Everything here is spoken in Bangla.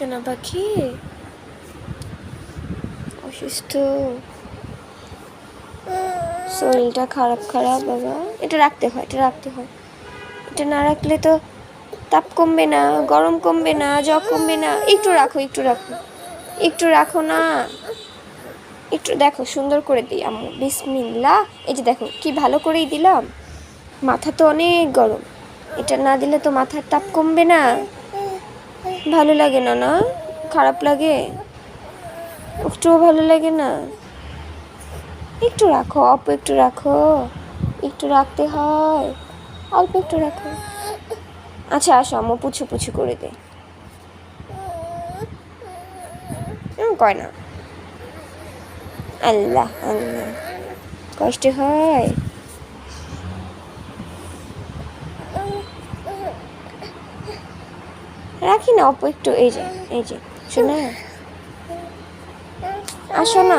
সোনা পাখি। অসুস্থ। শরীরটা খারাপ খারাপ, বাবা। এটা রাখতে হয়, এটা রাখতে হয়। এটা না রাখলে তো তাপ কমবে না, গরম কমবে না, জ্বর কমবে না। একটু রাখো একটু রাখো। একটু রাখো না। একটু দেখো, সুন্দর করে দিই আম্মু বিসমিল্লা এই যে দেখো, কি ভালো করেই দিলাম। মাথা তো অনেক গরম। এটা না দিলে তো মাথার তাপ কমবে না। ভালো লাগে না না? খারাপ লাগে? একটুও ভালো লাগে না? একটু রাখো, অল্প একটু রাখো। একটু রাখতে হয়। অল্প একটু রাখো। আচ্ছা আসো, আম্মু পুছু পুছু করে দে। কয় না। আল্লাহ আল্লাহ। কষ্ট হয়। রাখি না অপ একটু এই যে এই যে শোনা? আসো না